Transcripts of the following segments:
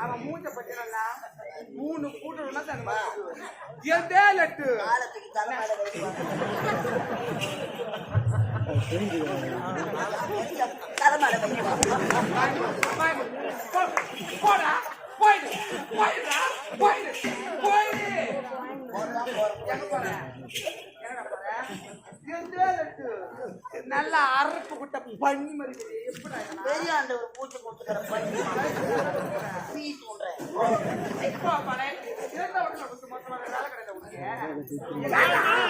அவன் மூஞ்ச பத்தினா மூணு கூட்டணும்னா தன் எதே லட்டு போடா போயிடு போயிடுடா போயிடு போயிடு நல்லா அறுப்பு குட்ட பண்ணி மாதிரி. எப்படா இதெல்லாம்? பெரிய ஆண்டவர் பூச்சி கொடுத்துக்கிற பண்ணி நீ சொல்றேன் இப்போ பாரு, இருந்தா உடனே நம்ம சும்மா சும்மா வேலை கிடையாது உனக்கு.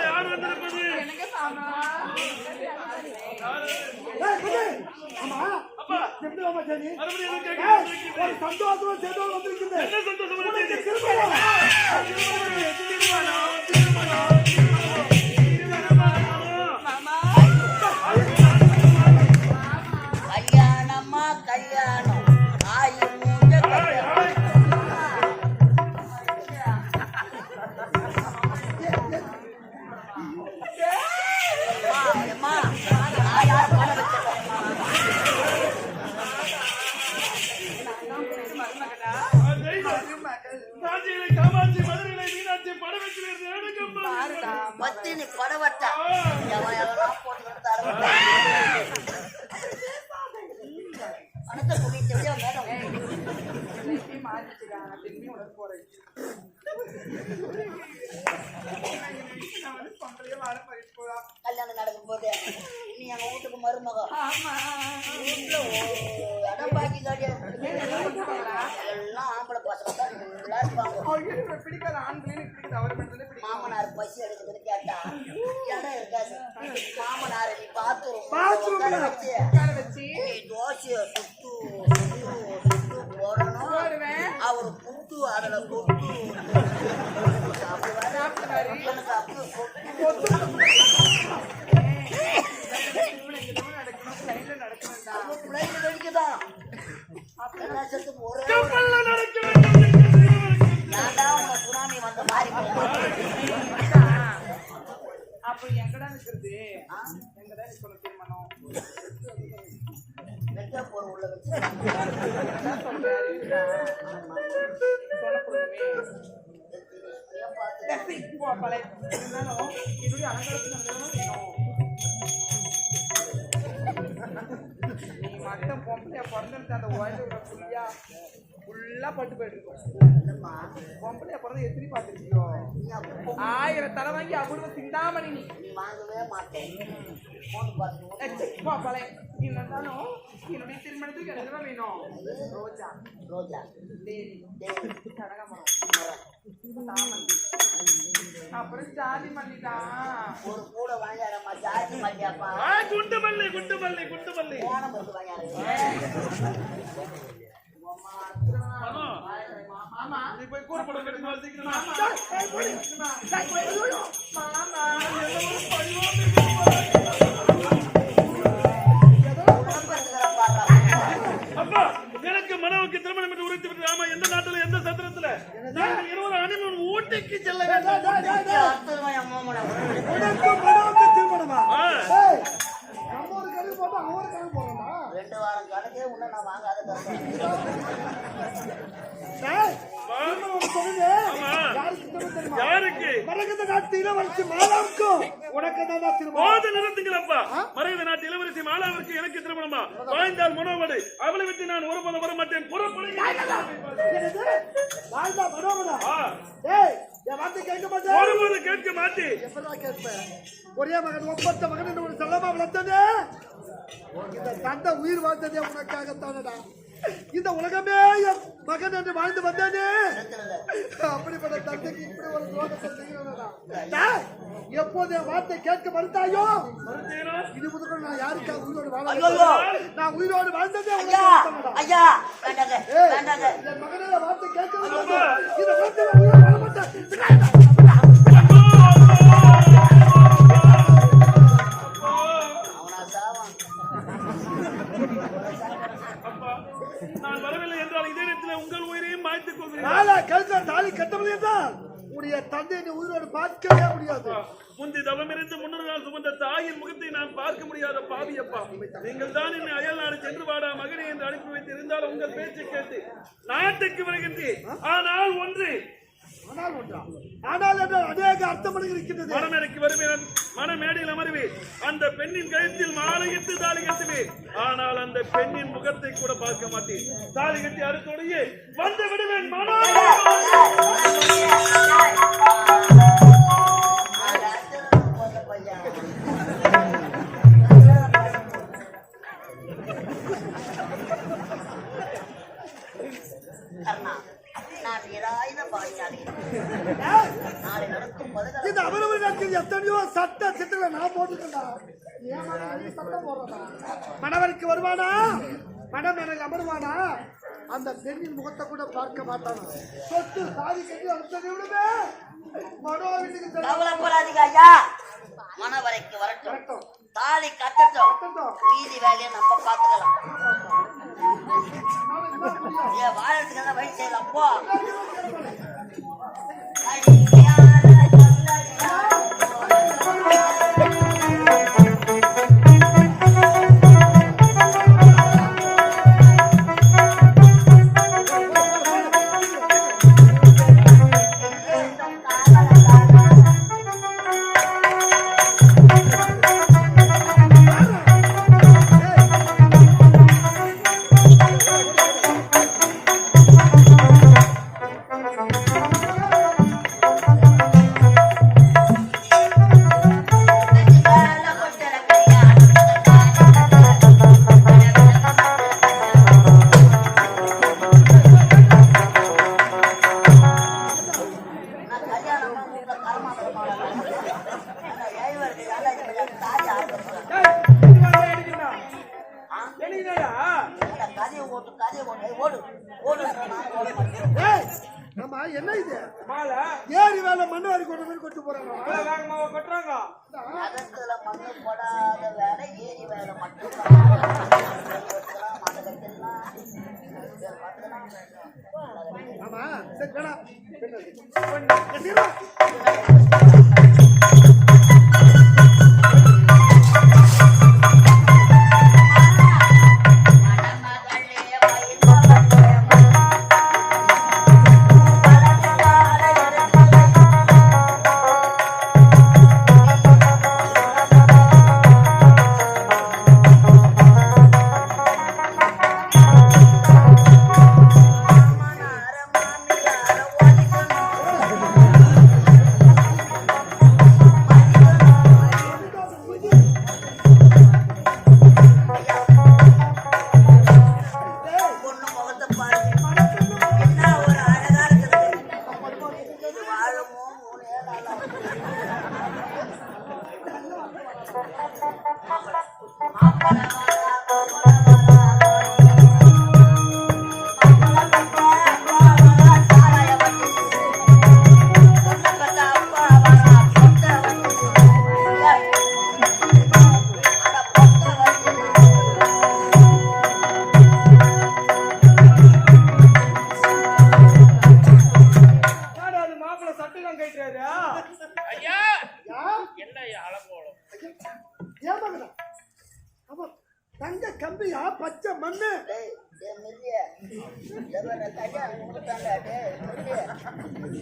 யார் வந்திருப்பது எனக்கு சாமா மறுபடியும் எதுவும் கேட்க ஒரு சந்தோஷமா என்ன சந்தோஷமான செய்தி? பத்தினி படவட்டா. எவன் எவனா தர பணத்தை குடிச்சு மேடம் கல்யாணம் நடக்கும் போது நீ எங்க வீட்டுக்கு மருமகம் இடம் பாக்கி காட்டியா பிடிக்காத பிடிக்காது அவர் மாமனார் பசி எடுக்குதுன்னு கேட்டா. இடம் இருக்காது மாமனார் நீ பாத்ரூம்? வச்சு. உட்கார வச்சு. தோசையை சுட்டு சுட்டு போடணும். அவர் புட்டு அதுல சாப்பிடுவாரு சாப்பிட்டு நடக்கணும் லைன்ல நடக்கணும்டா. பிள்ளைங்க வெடிக்குதான் செத்து ஒரே அப்ப எங்கடா நிக்கிறது எங்கடா நிக்கணும் திருமணம் வெட்ட போற உள்ள வச்சு. இருந்தாலும் என்னுடைய அலங்காரத்துக்கு நீ மட்டும் பொம்பளையா பிறந்திருந்த அந்த உயர்வு ஃபுல்லா ஃபுல்லா பட்டு போயிட்டு இருக்கும் இல்லம்மா பொம்பளையா பிறந்து எத்தனை பார்த்துருக்கியோ? ஆயிரம் தலை வாங்கி அபூர்வ சிந்தாமணி நீ. வாங்கவே மாட்டேன். பழைய. நீ இருந்தாலும் என்னுடைய திருமணத்துக்கு என்ன வேணும். ரோஜா ரோஜா. தேவி சாமந்தி. அப்புறம் ஜாதி மல்லிதான் ஒரு கூட வாங்கியாடம்மா ஜாதி மல்லியாப்பா குண்டு மல்லி குண்டு மல்லி குண்டு மல்லி. மாமா. மரகத நாட்டு இளவரசி மாலாவுக்கும் உனக்கு தான் திருமணம்? மரகத நாட்டு இளவரசி மாலாவிற்கு எனக்கு திருமணமா? வாழ்ந்தால் மனோவடை. அவளை விட்டு நான் ஒருபோதும் வர மாட்டேன். ஒருபோது கேட்க மாட்டேன். ஒரே மகன் ஒப்பந்த மகன் ஒரு செல்லமா வளர்த்தது? தந்தை உயிர் வாழ்ந்ததே உனக்காகத்தானடா. இந்த உலகமே என் மகன் என்று வாழ்ந்து வந்தேனே. அப்படிப்பட்ட தந்தைக்கு இப்படி ஒரு துரோகத்தை செய்யறதா எப்போது என் வார்த்தை கேட்க மறுத்தாயோ இது முதல்ல நான் யாருக்கா உயிரோடு வாழ நான் உயிரோடு வாழ்ந்ததே ஐயா என் மகனோட வார்த்தை கேட்க இந்த வார்த்தை உயிரோடு வாழ மாட்டேன். உடைய தந்தை உயிரோடு பார்க்கவே முடியாது. முந்தி தவமிருந்து முன்னூறு நாள் சுமந்த தாயின் முகத்தை நான் பார்க்க முடியாத பாவியப்பா. நீங்கள் தான் என்னை அயல் நாடு சென்று வாடா மகனே என்று அனுப்பி வைத்து இருந்தாலும் உங்கள் பேச்சை கேட்டு நாட்டுக்கு வருகின்றேன். ஆனால் ஒன்று ஆனால் ஒன்றா? ஆனால் என்றால் அநேக அர்த்தம் இருக்கின்றது மனமேடைக்கு வருவேன். மனமேடையில் அமர்வேன் அந்த பெண்ணின் கழுத்தில் மாலையிட்டு தாலி கட்டுவேன் ஆனால் அந்த பெண்ணின் முகத்தை கூட பார்க்க மாட்டேன். தாலி கட்டி அறுத்தோடையே வந்து விடுவேன். மனம் நான் இராயுத பாடியாளி நாளை நடக்கும் மதுரை இந்த அவரவர் நாட்டில் எத்தனையோ சட்ட திட்டங்களை நான் போட்டுட்டா சட்டம் போடுறதா மணவருக்கு வருவானா? மனம் எனக்கு அமருவானா? அந்த பெண்ணின் முகத்தை கூட பார்க்க மாட்டானா? சொத்து சாதி கட்டி அடுத்ததை விடுமே மனோ வீட்டுக்கு செல்ல. கவலைப்படாதீங்க ஐயா. மனவரைக்கு வரட்டும். தாலி கட்டட்டும். மீதி வேலையை நம்ம பார்த்துக்கலாம். ஏன் வாழறதுக்கு தான் வழி செய்யலாம் சரி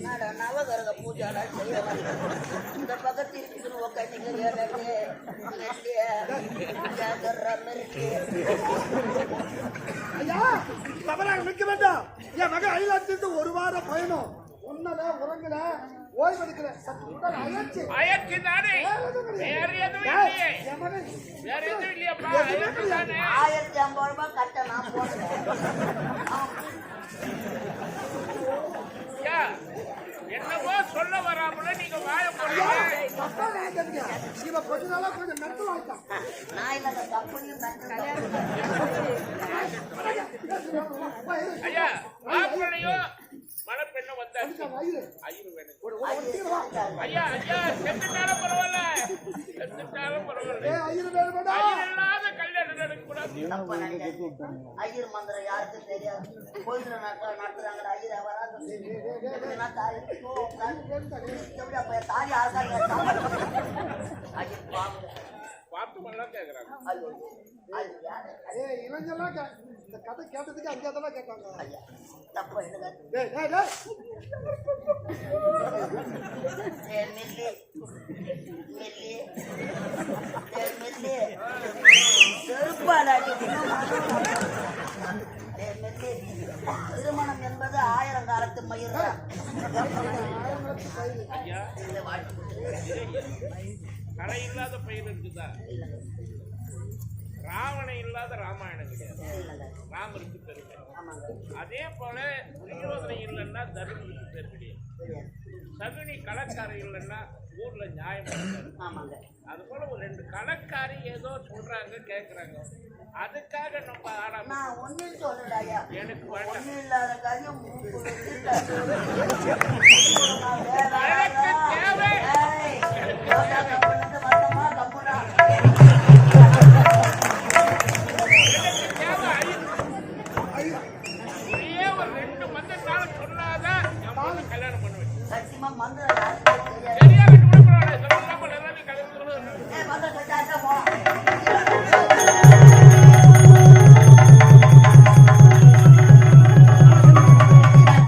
நவகிரக வந்த. இந்த பக்கத்து இருக்குதுன்னு மில்லிய. ஐயா தவறாக நிற்க வேண்டாம். என் மகன் அயலாத்திலிருந்து ஒரு வாரம் பயணம். உன்னல உறங்கல ஓய்வெடுக்கல. சற்று உடல் அயற்சி எதுவும் கிடையாது. வேற எதுவும் இல்லையே. வேற எதுவும் இல்லையாப்பா. ஆயிரத்தி ஐம்பது ரூபாய் கட்ட நான் போடுறேன் ஐயா என்னவோ சொல்ல வராமல நீங்க வாழ ஐயா, போறீங்க தப்பா இவன் கொஞ்ச நாளா கொஞ்சம் மென்டல் ஆயிட்டான். நான் இல்லாத கம்பெனியும் அப்பா, இரு. ஐயா வந்தாச்சு. ஐயரு வேணும் வயிறு வா. ஐயா ஐயா செத்துட்டாலும் பரவாயில்ல செத்துட்டாலும் பரவாயில்ல ஐயரு வேணும். ஐயர் கல்யாணம் நடக்கக்கூடாது ஐயர் மந்திரம் யாருக்கும் தெரியாது கோயில் நடத்துறாங்க ஐயர் தாலி. எப்படி அப்ப தாலி ஆகாது ஐயோ பாவம். ஐயோ, அது யாரு? ஏய், இளைஞர்லாம் இந்த கதை கேட்டதுக்கு அங்கே தான் தப்பு மயிர் கலை இல்லாத பயிர் இருக்குதா? ராவணன் இல்லாத ராமாயணம் கிடையாது. ராமருக்கு பெருமை அதே போல துரியோதனை இல்லைன்னா தர்மனுக்கு பேர் கிடையாது. தெரியாது. சகுனி கலக்காரி இல்லைன்னா ஊர்ல நியாயம் அது போல ஒரு ரெண்டு கலக்காரி ஏதோ சொல்றாங்க கேக்குறாங்க. அதுக்காக நம்ம நான் ஒன்னும் சொல்லலையா? எனக்கு ஒண்ணு இல்லாத காரியம் எனக்கு? தேவை.